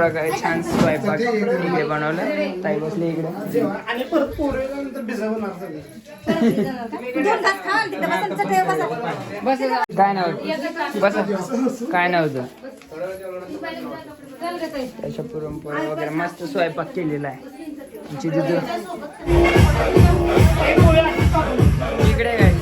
प्रकारे छान स्वयंपाक इकडे बनवलं. ताई बसली इकडे. आणि परत भिजवणार बसा. काय नव्हतं बस. काय नव्हतं त्याच्या पुरणपोळ्या वगैरे मस्त स्वयंपाक केलेला आहे. आमची दिदी. इकडे काय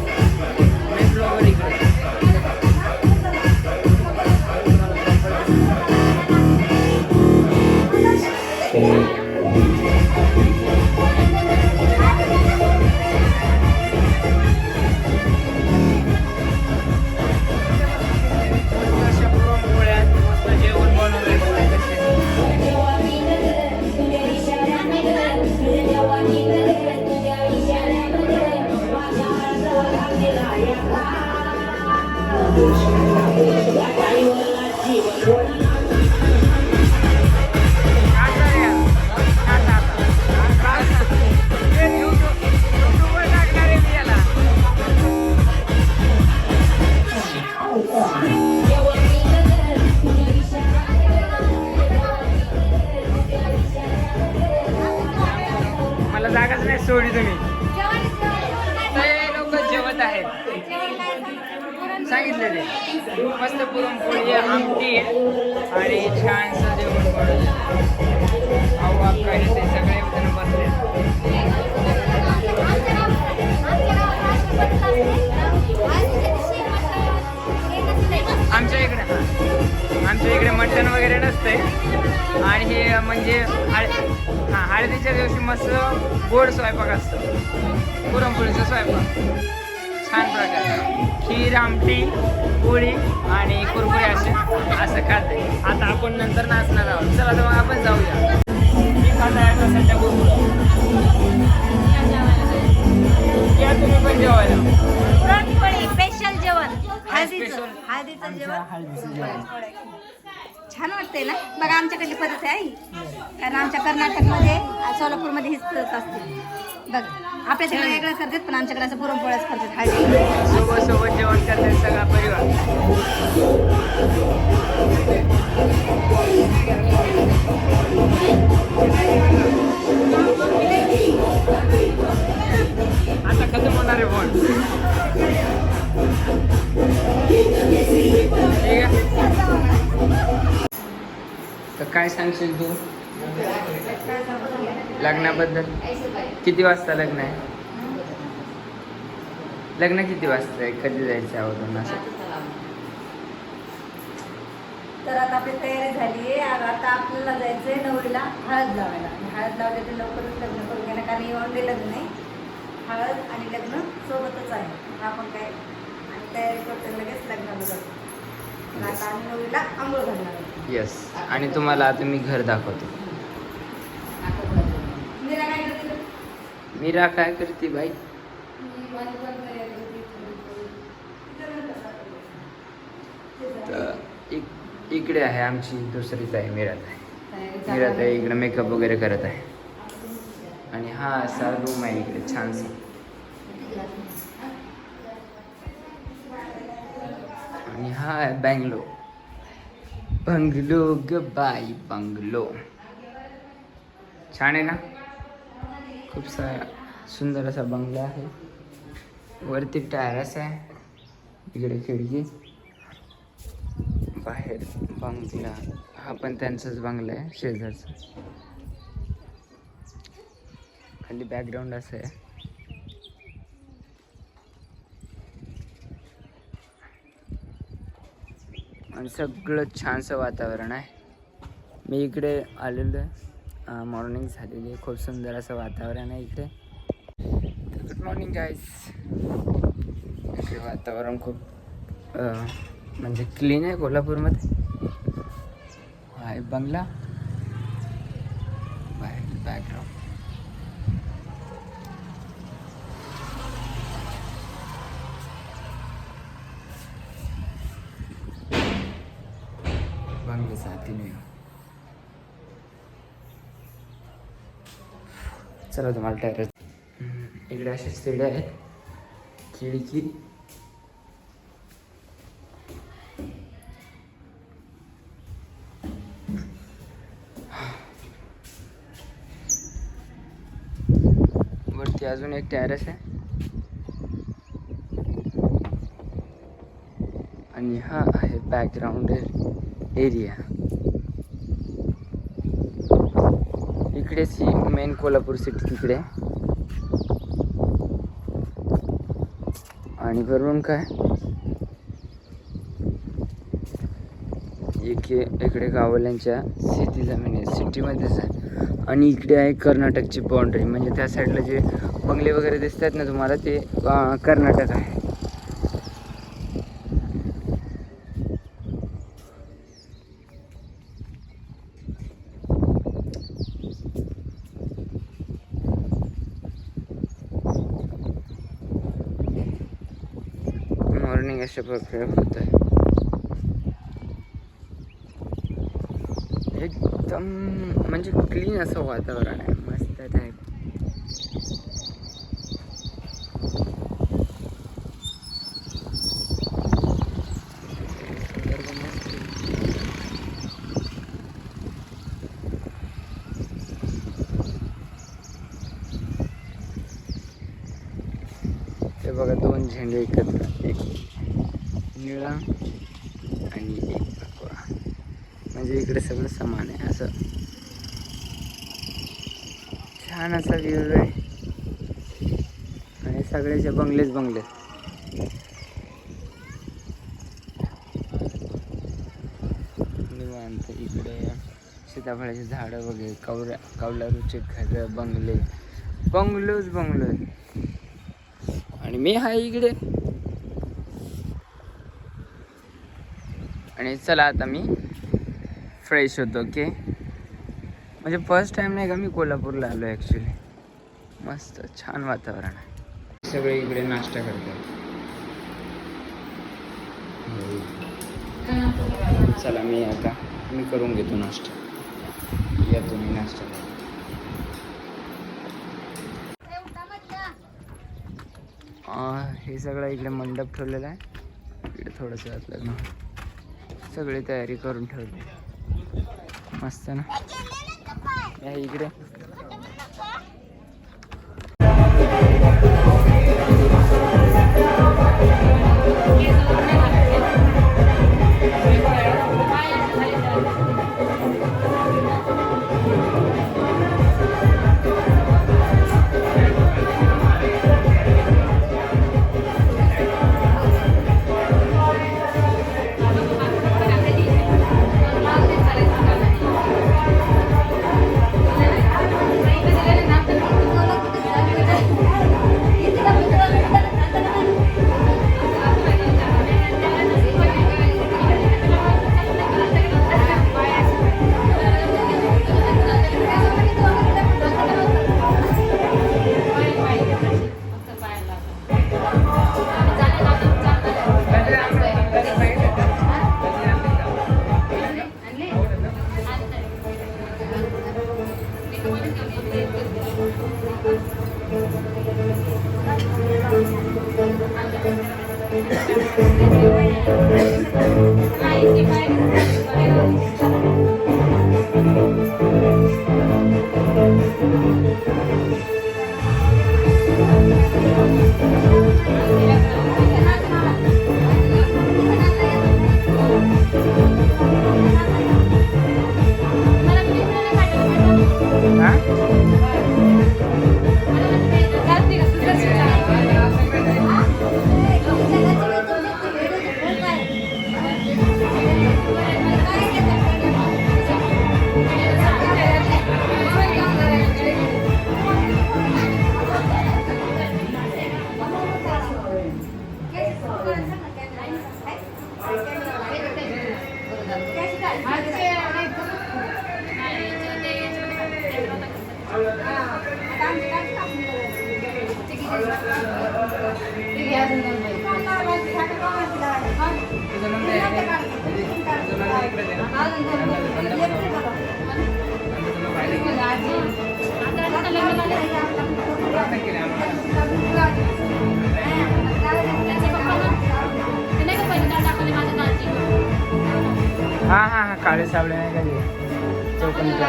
आमच्या इकडे मटण वगैरे नसते आणि हे म्हणजे हळ- हा हळदीच्या दिवशी मस्त गोड स्वयंपाक असतं. पुरणपोळीचा स्वयंपाक. छान प्रकार. खीर आमटी पोळी आणि कुरकुरे असे असं खाते आता आपण नंतर नाचणार आहोत. चला तर मग आपण जाऊया. मी खात आहे आता सध्या कुरकुरा. या तुम्ही पण जेवायला. जेवण हळदीचं जेवण. हळदीचं जेवण. छान वाटतंय ना? बघा आमच्याकडली पद्धत आहे आई. कारण आमच्या कर्नाटकमध्ये सोलापूरमध्ये हीच पद्धत असते. बघ आपल्या तिकडे वेगळं करतात पण आमच्याकडे असं पुरणपोळ्याच करतात हळदी. सोबत सोबत जेवण करतात सगळा परिवार. काय सांगशील तू? लग्नाबद्दल? किती वाजता लग्न आहे? लग्न किती वाजता आहे? कधी जायचं आवडून असं? तर आता आपली तयारी झाली आहे. आता आपल्याला जायचंय नवरीला हळद लावायला. हळद लावले तर लवकरच लग्न करून घेणार कारण येऊन लग्न आहे. हळद आणि लग्न सोबतच आहे. आपण काय? आणि तयारी करतो लगेच लग्न जातो आता आम्ही नवरीला आंघोळ घालणार येस आणि तुम्हाला आता मी घर दाखवतो. मीरा काय करते? बाई? तर इक- इकडे आहे आमची दुसरीच आहे मीरात आहे मीरात आहे इकडे मेकअप वगैरे करत आहे. आणि हा असा रूम आहे इकडे छानसा. आणि हा आहे बँगलो बंगलो ग बाई बंगलो. छान आहे ना? खूप सा सुंदर असा बंगला आहे. वरती टॅरस आहे. इकडे खिडकी. बाहेर बंगला. हा पण त्यांचाच बंगला आहे शेजारचा. खाली बॅकग्राऊंड असं आहे. आणि सगळं छानसं वातावरण आहे. मी इकडे आलेलो आहे. मॉर्निंग झालेली आहे. खूप सुंदर असं वातावरण आहे इकडे. गुड मॉर्निंग गाईज इकडे वातावरण खूप म्हणजे क्लीन आहे कोल्हापूरमध्ये. हाय आहे बंगला बाहेर बॅकग्राऊंड साथीने चला तुम्हाला टेरेस इकडे अशा स्टेड आहेत. खिडकी. वरती अजून एक टेरेस आहे. आणि हा आहे बॅकग्राऊंड एरिया इकडेच ही मेन कोल्हापूर सिटी तिकडे. आहे. आणि वरून काय? इकडे इकडे गावल्यांच्या शेती जमीन आहे म्हणजे सिटीमध्येच आहे. आणि इकडे आहे कर्नाटकची बाउंड्री म्हणजे त्या साईडला जे बंगले वगैरे दिसतात ना तुम्हाला ते कर्नाटक आहे मॉर्निंग अशा प्रकारे होत आहे एकदम म्हणजे क्लीन असं वातावरण आहे मस्त टाईप ते बघा दोन झेंडे एकत्र. एक आणि एक भगवा म्हणजे इकडे सगळं समान आहे असं. छान असा व्ह्यू आहे. आणि सगळ्याचे बंगलेच बंगले. निवांत इकडे सीताफळाची झाडं वगैरे कवऱ्या कौलारूचे घर बंगले. बंगलोच बंगलो आणि मी आहे इकडे. आणि चला आता मी फ्रेश होतो ओके म्हणजे फर्स्ट टाइम नाही का मी कोल्हापूरला आलो ॲक्च्युली मस्त छान वातावरण आहे. सगळे इकडे नाश्ता करतात. चला मी आता मी करून घेतो नाश्ता. या तुम्ही नाश्ता करा. हे सगळं इकडे मंडप ठेवलेला आहे. इकडे थोडंसं लग्न सगळी तयारी करून ठेवली. मस्त ना? इकडे. इकडे हा हा हा हा काळे सावळे नाही? का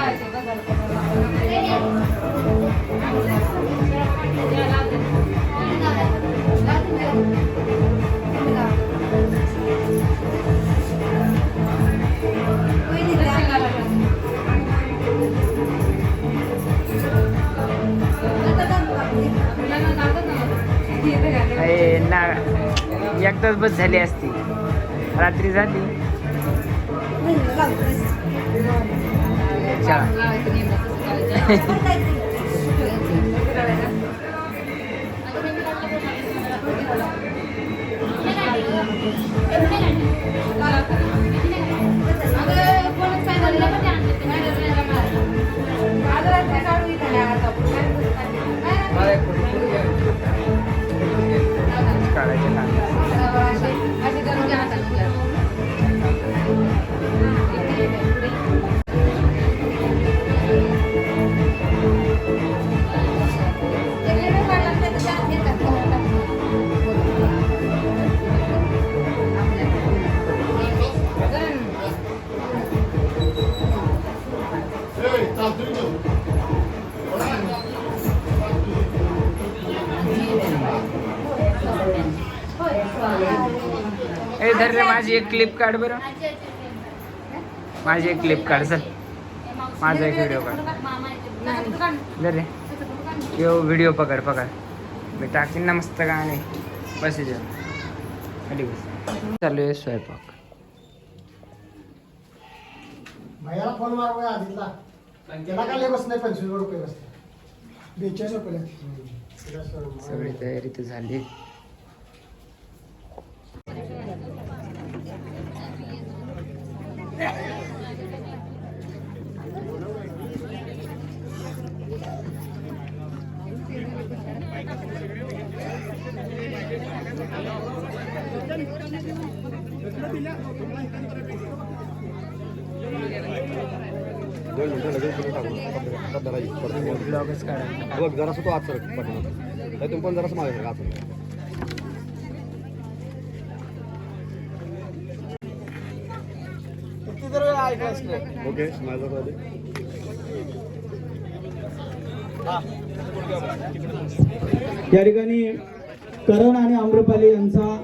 ना एकदाच बस झाली असती. रात्री झाली. अच्छा काढायचे माझी एक क्लिप काढ बरं. माझी एक क्लिप काढ चल. माझा एक व्हिडिओ काढ. रे. यो व्हिडिओ पकड पकड. मी टाकीन ना मस्त गाणे. बस खाली बस. चालू आहे स्वयंपाक. भैयाला फोन मार बघा आधीला त्याला काय लय बस नाही पंचवीस रुपये बसते बेचाळीस रुपये सगळी तयारी तर झाली दोन मिनिटं लगेच तुम्ही टाकून कप धरायची. परत मग ब्लॉगच काढायचा बघ जरासं तो पाठीमागं. नाही तुम्ही पण जरासं मागे सरका, ओके स्माईल या ठिकाणी करण आणि आम्रपाली यांचा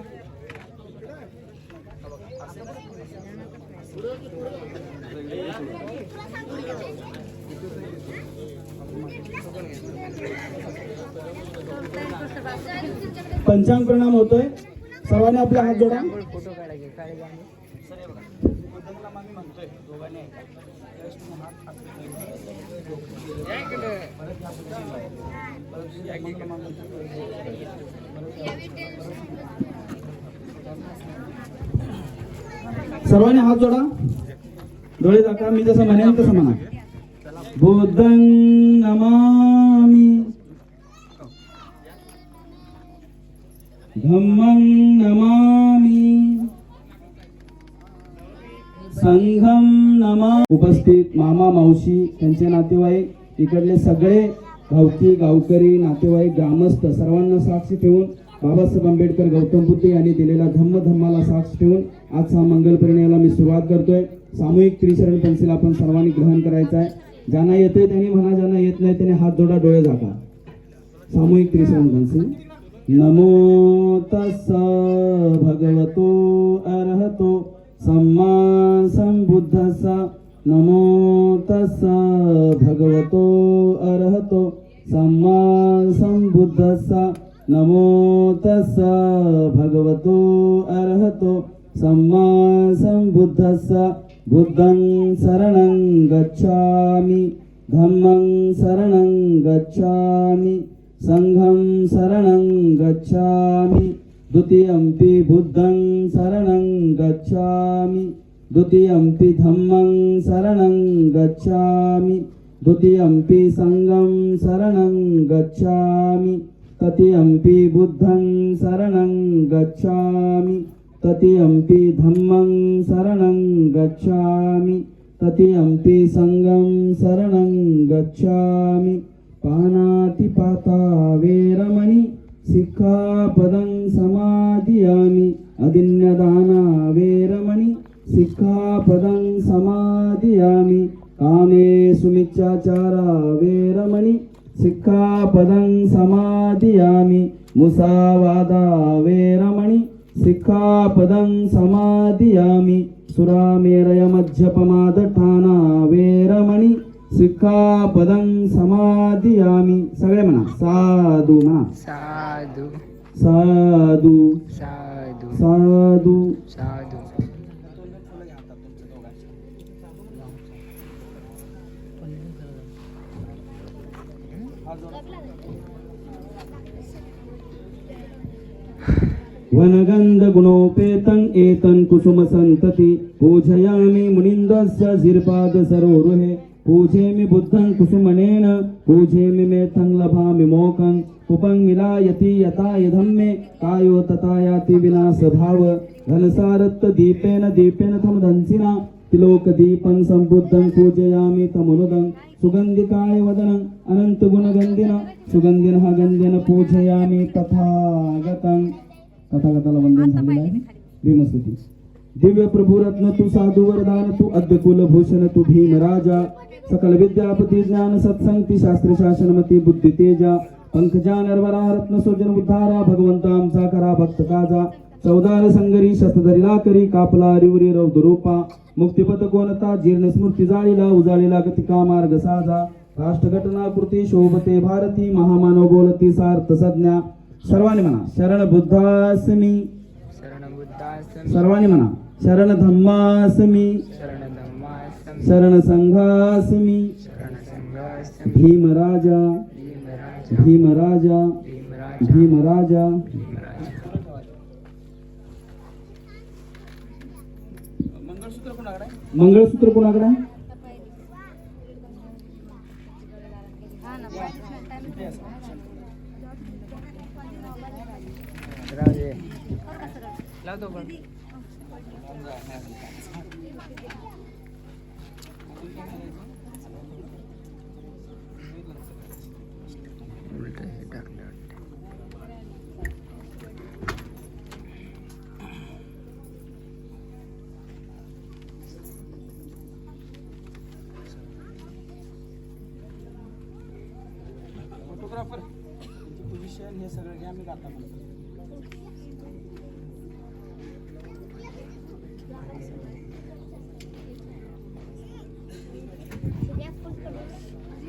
पंचांग प्रणाम होतोय. सर्वांनी आपला हात जोडा. फोटो सर्वांनी हात जोडा. डोळे दाखवा मी जसं म्हणेन तसं म्हणा. बुद्धं नमामि. धम्मं नमामि. संघम नमा. उपस्थित मामा मावशी त्यांचे नातेवाईक इकडले सगळे गावकी गावकरी नातेवाईक ग्रामस्थ सर्वांना साक्ष ठेवून बाबासाहेब आंबेडकर गौतम बुद्ध यांनी दिलेल्या धम्म धम्माला साक्ष ठेवून आजचा मंगल परिणयाला मी सुरुवात करतोय. सामूहिक त्रिशरण पेन्सिल आपण सर्वांनी ग्रहण करायचं आहे. ज्यांना येते त्यांनी म्हणा ज्यांना येत नाही त्याने हात जोडा डोळे झाका. सामूहिक त्रिशरण पेन्सिल नमो तस्स भगवतो अर्हतो. सम्मा संबुद्धस्स नमो तस्स भगवतो अरहतो। सम्मा संबुद्धस्स नमो तस्स भगवतो अरहतो। सम्मा संबुद्धस्स बुद्धं शरणं गच्छामि। धम्मं शरणं गच्छामि। संघं शरणं गच्छामि। द्वितीयम्पि बुद्धं शरणं गच्छामि। द्वितीयम्पि धम्मं शरणं गच्छामि। द्वितीयम्पि संघं शरणं गच्छामि। तृतीयम्पि बुद्धं शरणं गच्छामि। तृतीयम्पि धम्मं शरणं गच्छामि। तृतीयम्पि संघं शरणं गच्छामि। पानातिपाता वेरमणि సిక్ఖాపదం సమాధియామి అదిన్నదాన వేరమణి సిక్ఖాపదం సమాధియామి కామే సుమిచ్చాచార వేరమణి సిక్ఖాపదం సమాధియామి ముసావాద వేరమణి సమాధియామి సురామేరయ వేరమణి वेरमणि सिक्खापदं समादियामि सगळे म्हणा. साधू म्हणा. साधू. साधू. साधू. साधू. साधू. वनगंध गुणोपेतं एतं कुसुम संतति पूजयामि मुनिन्दस्य शिरपाद सरोरुहे. पूजेमि बुद्धं कुसुमनेन पूजेमि मेथं लभामि मोकं उपं मिलायति यथा यधं मे कायो तथा याति विनाशभाव घनसारत्त दीपेन दीपेन थमदंसिना तिलोकदीपं सम्बुद्धं पूजयामि तमनुदं सुगन्धिकाय वदनं अनन्तगुणगन्धिना सुगन्धिनः गन्धिन पूजयामि तथागतं। तथागताला वंदन झालेलं आहे भीमस्तुती दिव्य प्रभु रत्न तू साधू वरदान तू अद्य कुलभूषण तू भीम राजा सकल विद्यापती ज्ञान सत्संगती शास्त्र शासनमती बुद्धी तेजा पंकजा नरवरा रत्न सोजन उद्धारा भगवंत आमचा करा भक्त काजा चौदार संगरी शस्त्रधरीला करी कापला रिवरी रौद्रूपा मुक्तिपथ कोणता जीर्ण स्मृती जाळीला उजाळीला गतिका मार्ग साजा राष्ट्रघटना कृती शोभते भारती महामानव बोलती सार्थ संज्ञा सर्वांनी म्हणा शरण बुद्धासमी सर्वांनी म्हणा शरण धम्मासमी शरण धम्मासमी शरण संघासमी शरण संघासमी भीमराजा। भीमराजा। भीमराजा। भीमराजा। भीमराजा। भीमराजा। मंगळसूत्र कोणाकडे लावतो पण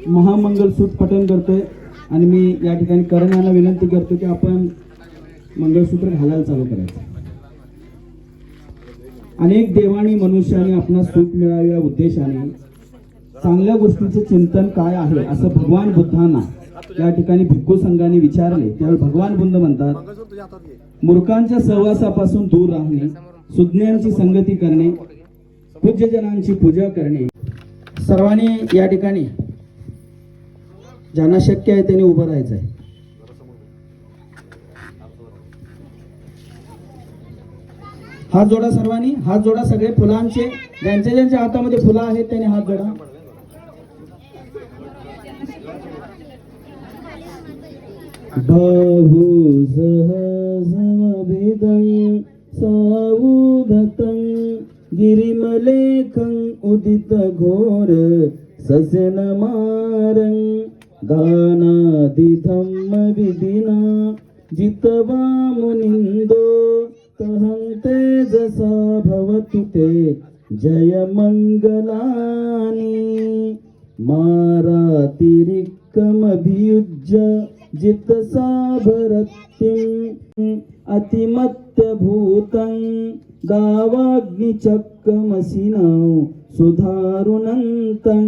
महामंगलसूत्र पठण करतोय आणि मी या ठिकाणी करण यांना विनंती करतो की आपण मंगळसूत्र घालायला चालू करायचं. अनेक देवाणी मनुष्याने आपला सुख मिळावे या उद्देशाने चांगल्या गोष्टीचे चिंतन काय आहे असं भगवान बुद्धांना या ठिकाणी भिक्खू संघाने विचारले. त्यावेळी भगवान बुद्ध म्हणतात मूर्खांच्या सहवासापासून दूर राहणे सुज्ञांची संगती करणे पूज्यजनांची पूजा करणे. सर्वांनी या ठिकाणी ज्यांना शक्य आहे त्यांनी उभं राहायचं आहे. हात जोडा सर्वांनी हात जोडा सगळे फुलांचे. ज्यांच्या ज्यांच्या हातामध्ये फुलं आहेत त्यांनी हात जोडा. बहु सहजमभिदं घोर गिरिमलेखं उदितघोर सस्यनमारं दानादिथं विधिना जितवा मुनिन्दो तहं तेजसा भवतु ते जयमङ्गलानि। मारातिरिक्कमभियुज्य जितसा भरत्तिम् अतिमत्यभूतं दावाग्निचक्रमसिनौ सुधारुणन्तं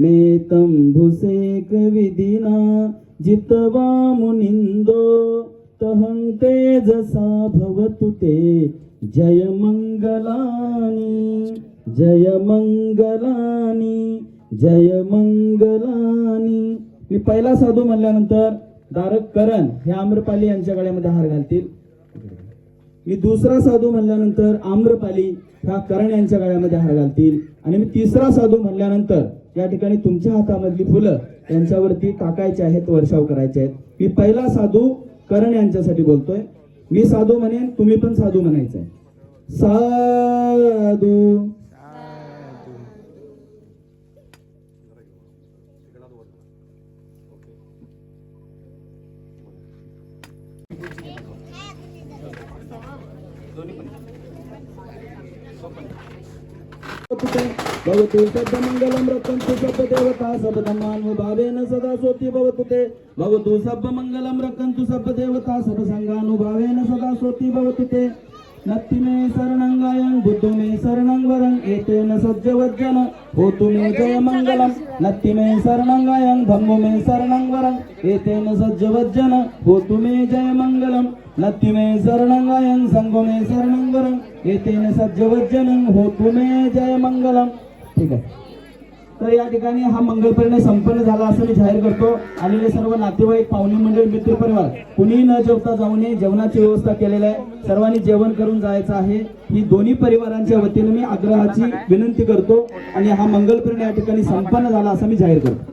मेतं भुसेकविधिना जितवा मुनिन्दो तहं तेजसा भवतु ते। जयमङ्गलानि जय मङ्गलानि मी पहिला साधू म्हणल्यानंतर दारक करण हे आम्रपाली यांच्या गळ्यामध्ये हार घालतील. मी दुसरा साधू म्हणल्यानंतर आम्रपाली ह्या करण यांच्या गळ्यामध्ये हार घालतील. आणि मी तिसरा साधू म्हणल्यानंतर या ठिकाणी तुमच्या हातामधली फुलं यांच्यावरती टाकायचे आहेत वर्षाव करायचे आहेत. मी पहिला साधू करण यांच्यासाठी बोलतोय. मी साधू म्हणेन तुम्ही पण साधू म्हणायचंय. साधू. भवतु सब्बमङ्गलं रक्षन्तु सद्देवता सद्धर्मानुभावेन सदा सोति भवतु ते। भवतु सब्बमङ्गलं रक्षन्तु सब्बदेवता सर्वसङ्गानुभावेन सदा सोति भवतु ते। नत्ति मे शरणं गायं बुद्धो मे शरणं वरं एतेन सज्जवज्जन होतु मे जयमङ्गलं नत्ति मे शरणं गायं धम्मो मे शरणं वरं एतेन सज्जवज्जन होतु मे जयमङ्गलं नत्ति मे शरणं गायं सङ्गो मे शरणं वरं एतेन सज्जवज्जनं होतु मे जयमङ्गलं ठीक आहे. तर या ठिकाणी हा मंगलपर्यंत संपन्न झाला असं मी जाहीर करतो. आलेले सर्व नातेवाईक पाहुणे मंडळ मित्र परिवार कुणीही न जेवता जाऊन जेवणाची व्यवस्था केलेली आहे. सर्वांनी जेवण करून जायचं आहे. ही दोन्ही परिवारांच्या वतीने मी आग्रहाची विनंती करतो. आणि हा मंगलपर्यंत या ठिकाणी संपन्न झाला असं मी जाहीर करतो.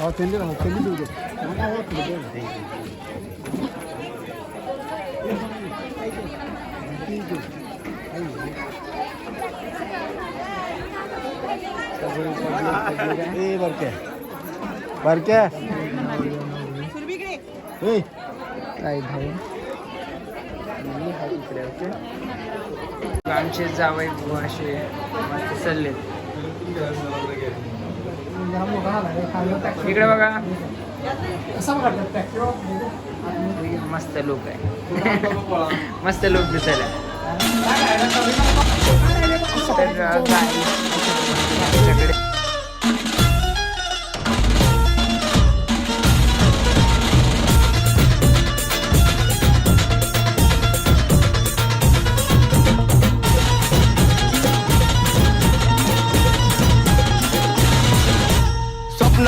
아, 된대라, 된대로 돼. 아마 와, 그래. ए बरके बरके ए काय धावून इकडे ओके? आमचे जावई असे चालले इकडे बघा. मस्त लोक आहे. मस्त लोक दिसायला. आमच्याकडे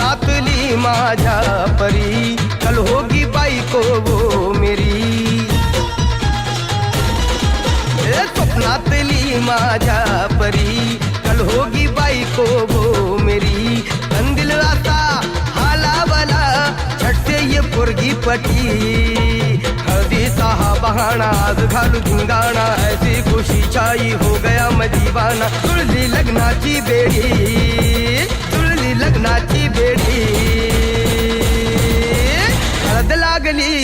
स्वप्नातली माझ्या परी. कल होगी बायको वो मेरी. स्वप्नातली माझ्या परी. कल होगी बायको वो मेरी. कंदिल राता हालावला छटते ये पोरगी पटी. हळदीचा हा बहाणा आज घालू धिंगाणा ऐसी खुशी छाई हो गया मदीवाना तुळली लग्नाची बेडी लग्नाची बेटी हळद लागली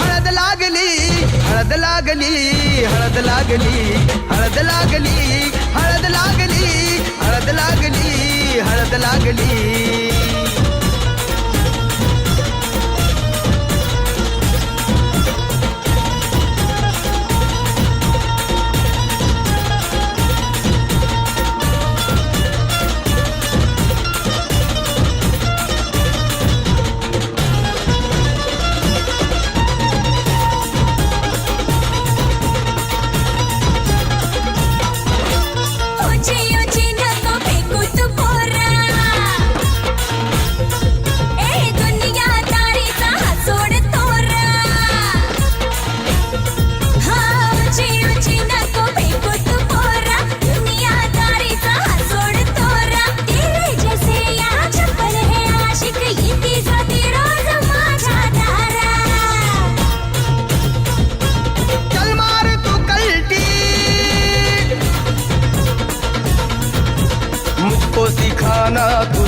हळद लागली हळद लागली हळद लागली हळद लागली हळद लागली हळद लागली हळद लागली.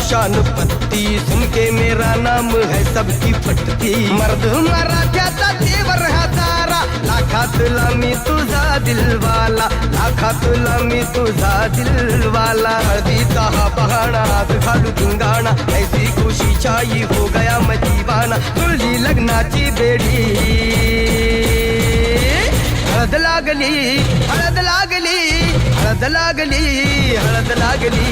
शान पत्ती। सुन के मेरा नाम है सबकी फटती मर्द मराठ्याचा देवर हा तारा। लाखात लामी तुझा दिलवाला। लाखात लामी तुझा दिलवाला। हळदीचा हा बहाणा आज घालू धिंगाणा ऐसी खुशी छाई हो गया मजीवाना तुझी लग्नाची बेडी। हळद लागली हळद लागली हळद लागली हळद लागली।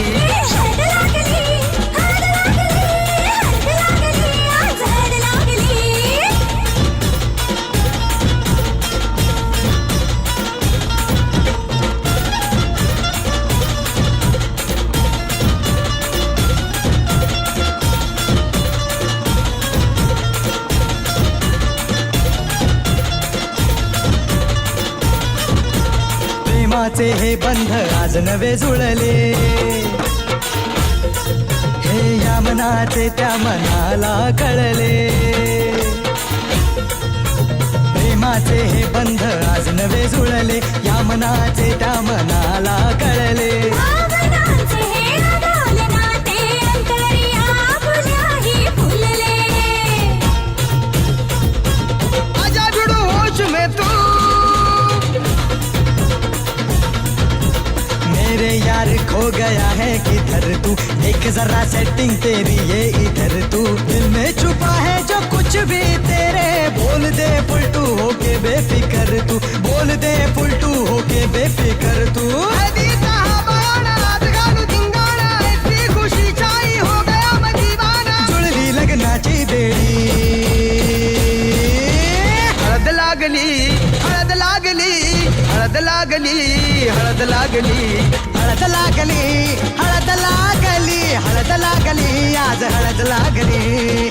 प्रेमाचे हे बंध आज नवे जुळले. हे या मनाचे त्या मनाला कळले. प्रेमाचे हे बंध आज नवे जुळले या मनाचे त्या मनाला कळले. खो गया है किधर तू? देख जरा सेटिंग तेरी ये इधर तू। दिल में छुपा है जो कुछ भी तेरे। बोल दे पुलटू होके बेफिकर तू। बोल दे पुलटू होके बेफिकर तू। हो हळद लागली हळद लागली हळद लागली हळद लागली। हळद लागली हळद लागली हळद लागली आज हळद लागली.